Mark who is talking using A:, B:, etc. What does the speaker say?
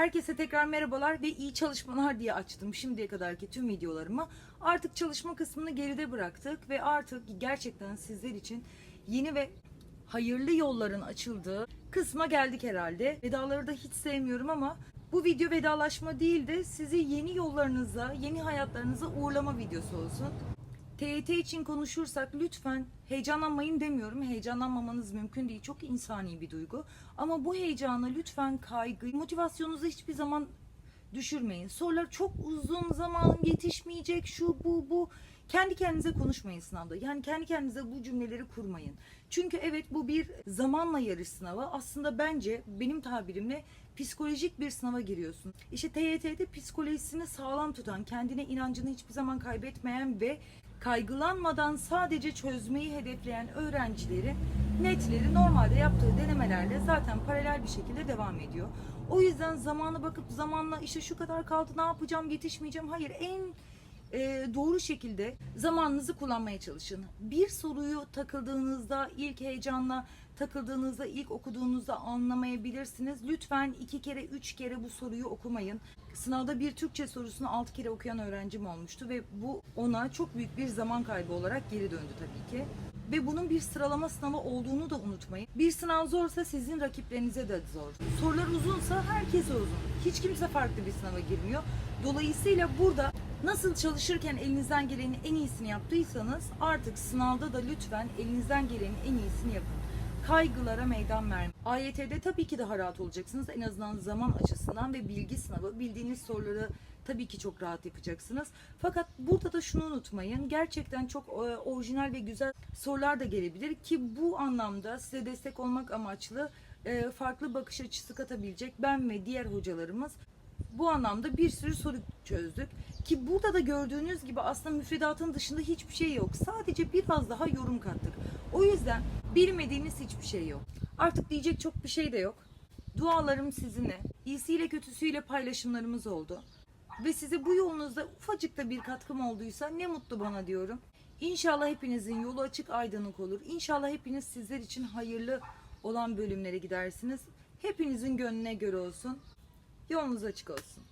A: Herkese tekrar merhabalar ve iyi çalışmalar diye açtım şimdiye kadarki tüm videolarımı. Artık çalışma kısmını geride bıraktık ve artık gerçekten sizler için yeni ve hayırlı yolların açıldığı kısma geldik herhalde. Vedaları da hiç sevmiyorum ama bu video vedalaşma değil de sizi yeni yollarınıza, yeni hayatlarınıza uğurlama videosu olsun. TYT için konuşursak lütfen heyecanlanmayın demiyorum. Heyecanlanmamanız mümkün değil. Çok insani bir duygu. Ama bu heyecanı lütfen kaygı, motivasyonunuzu hiçbir zaman düşürmeyin. Sorular çok uzun zamanım yetişmeyecek şu bu bu. Kendi kendinize konuşmayın sınavda. Yani kendi kendinize bu cümleleri kurmayın. Çünkü evet bu bir zamanla yarış sınavı. Aslında bence benim tabirimle psikolojik bir sınava giriyorsun. İşte TYT'de psikolojisini sağlam tutan, kendine inancını hiçbir zaman kaybetmeyen ve kaygılanmadan sadece çözmeyi hedefleyen öğrencilerin netleri normalde yaptığı denemelerle zaten paralel bir şekilde devam ediyor. O yüzden zamanı bakıp zamanla işte şu kadar kaldı ne yapacağım yetişmeyeceğim. Hayır en e, doğru şekilde zamanınızı kullanmaya çalışın. Bir soruyu takıldığınızda ilk heyecanla takıldığınızda ilk okuduğunuzda anlamayabilirsiniz. Lütfen iki kere üç kere bu soruyu okumayın. Sınavda bir Türkçe sorusunu altı kere okuyan öğrencim olmuştu ve bu ona çok büyük bir zaman kaybı olarak geri döndü tabii ki. Ve bunun bir sıralama sınavı olduğunu da unutmayın. Bir sınav zorsa sizin rakiplerinize de zor. Sorular uzunsa herkese uzun. Hiç kimse farklı bir sınava girmiyor. Dolayısıyla burada nasıl çalışırken elinizden gelenin en iyisini yaptıysanız artık sınavda da lütfen elinizden gelenin en iyisini yapın. Kaygılara meydan vermeyin. AYT'de tabii ki daha rahat olacaksınız. En azından zaman açısından ve bilgi sınavı. Bildiğiniz soruları tabii ki çok rahat yapacaksınız. Fakat burada da şunu unutmayın. Gerçekten çok e, orijinal ve güzel sorular da gelebilir ki bu anlamda size destek olmak amaçlı e, farklı bakış açısı katabilecek ben ve diğer hocalarımız bu anlamda bir sürü soru çözdük. Ki burada da gördüğünüz gibi aslında müfredatın dışında hiçbir şey yok. Sadece biraz daha yorum kattık. O yüzden bilmediğiniz hiçbir şey yok. Artık diyecek çok bir şey de yok. Dualarım sizinle. İyisiyle kötüsüyle paylaşımlarımız oldu. Ve size bu yolunuzda ufacık da bir katkım olduysa ne mutlu bana diyorum. İnşallah hepinizin yolu açık aydınlık olur. İnşallah hepiniz sizler için hayırlı olan bölümlere gidersiniz. Hepinizin gönlüne göre olsun. Yolunuz açık olsun.